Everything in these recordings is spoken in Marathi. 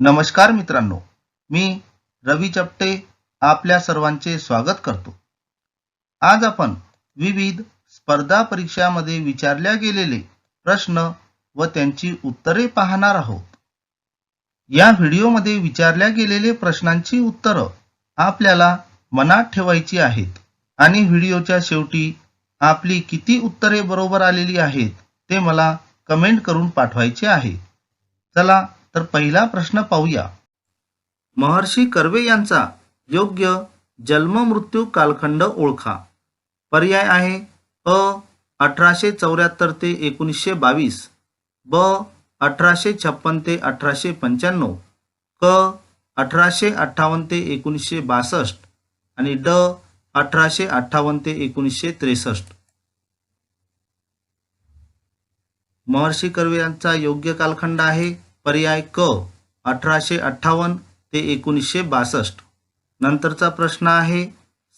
नमस्कार मित्रांनो मी रवी चपटे आपल्या सर्वांचे स्वागत करतो. आज आपण विविध स्पर्धा परीक्षामध्ये विचारल्या गेलेले प्रश्न व त्यांची उत्तरे पाहणार आहोत. या व्हिडिओमध्ये विचारल्या गेलेले प्रश्नांची उत्तरं आपल्याला मनात ठेवायची आहेत आणि व्हिडिओच्या शेवटी आपली किती उत्तरे बरोबर आलेली आहेत ते मला कमेंट करून पाठवायचे आहे. चला तर पहिला प्रश्न पाहूया. महर्षी कर्वे यांचा योग्य जन्म मृत्यू कालखंड ओळखा. पर्याय आहे अ अठराशे चौऱ्याहत्तर ते एकोणीसशे बावीस ब अठराशे छप्पन ते अठराशे पंच्याण्णव क अठराशे अठ्ठावन्न ते एकोणीसशे बासष्ट आणि ड अठराशे अठ्ठावन्न ते एकोणीसशे त्रेसष्ट. महर्षी कर्वे यांचा योग्य कालखंड आहे पर्याय क अठराशे अठ्ठावन्न ते एकोणीसशे बासष्ट. नंतरचा प्रश्न आहे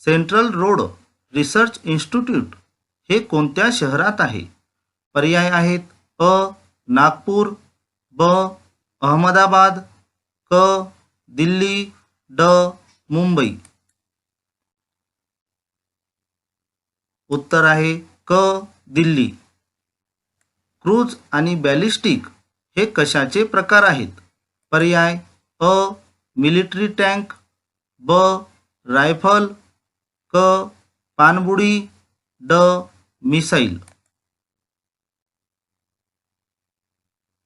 सेंट्रल रोड रिसर्च इन्स्टिट्यूट हे कोणत्या शहरात आहे? पर्याय आहेत अ नागपूर ब अहमदाबाद क दिल्ली ड मुंबई. उत्तर आहे क दिल्ली. क्रूज आणि बॅलिस्टिक हे कशाचे प्रकार आहेत? पर्याय अ मिलिटरी टँक ब रायफल क पाणबुडी ड मिसाईल.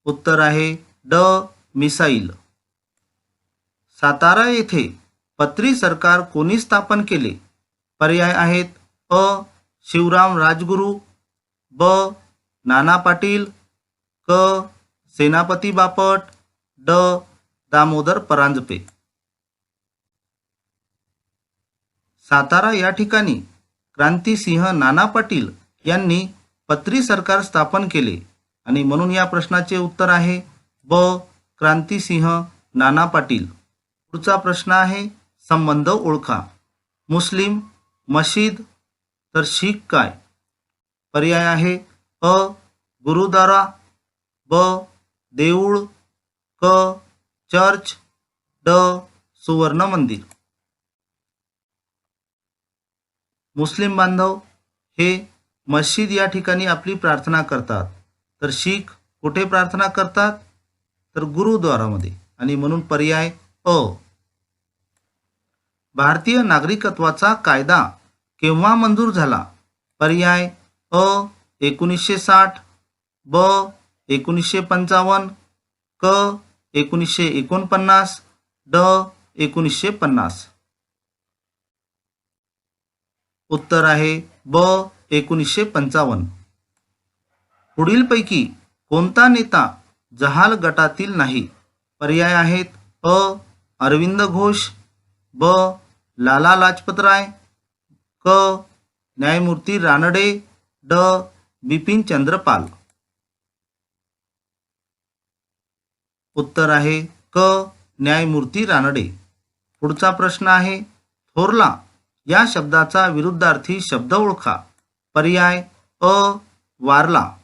उत्तर आहे ड मिसाईल. सातारा येथे पत्री सरकार कोणी स्थापन केले? पर्याय आहेत अ शिवराम राजगुरू ब नाना पाटील क सेनापती बापट ड. दामोदर परांजपे. सातारा या ठिकाणी क्रांतिसिंह नाना पाटील यांनी पत्री सरकार स्थापन केले. आणि म्हणून या प्रश्नाचे उत्तर आहे ब. क्रांतिसिंह नाना पाटील. पुढचा प्रश्न आहे संबंध ओळखा. मुस्लिम मशीद तर शीख काय? पर्याय आहे अ. गुरुद्वारा ब. देऊळ क चर्च ड सुवर्ण मंदिर. मुस्लिम बांधव हे मस्जिद या ठिकाणी आपली प्रार्थना करतात. तर शीख कुठे प्रार्थना करतात? तर गुरुद्वारामध्ये. आणि म्हणून पर्याय अ. भारतीय नागरिकत्वाचा कायदा केव्हा मंजूर झाला? पर्याय अ एकोणीसशे साठ ब एकोणीसशे पंचावन्न क एकोणीसशे एकोणपन्नास ड एकोणीसशे पन्नास. उत्तर आहे ब एकोणीसशे पंचावन्न. पुढीलपैकी कोणता नेता जहाल गटातील नाही? पर्याय आहेत अ अरविंद घोष ब लाला लाजपतराय क न्यायमूर्ती रानडे ड बिपिन चंद्रपाल. उत्तर आहे क. न्यायमूर्ती रानडे. पुढचा प्रश्न आहे थोरला या शब्दाचा विरुद्धार्थी शब्द ओळखा. पर्याय अ. वारला.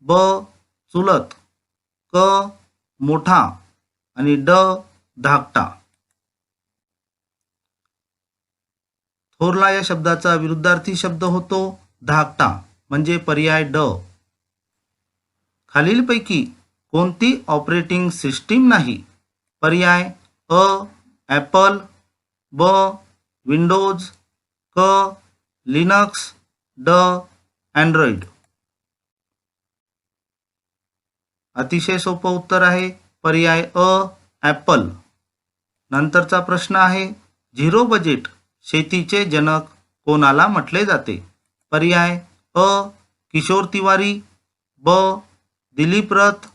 ब. चुलत. क. मोठा. आणि ड. धाकटा. थोरला या शब्दाचा विरुद्धार्थी शब्द होतो धाकटा म्हणजे पर्याय ड. खालीलपैकी कोणती ऑपरेटिंग सिस्टीम नाही? पर्याय अ ॲपल ब विंडोज क लिनक्स ड अँड्रॉइड. अतिशय सोपं उत्तर आहे पर्याय अ ॲपल. नंतरचा प्रश्न आहे झिरो बजेट शेतीचे जनक कोणाला म्हटले जाते? पर्याय अ किशोर तिवारी ब दिलीप रथ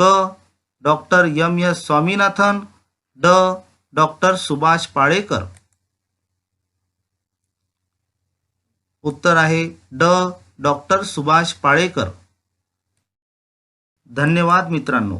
क. Doctor M. एस. स्वामीनाथन ड. डॉक्टर सुभाष पाळेकर. उत्तर आहे ड. डॉक्टर सुभाष पाळेकर. धन्यवाद मित्रांनो.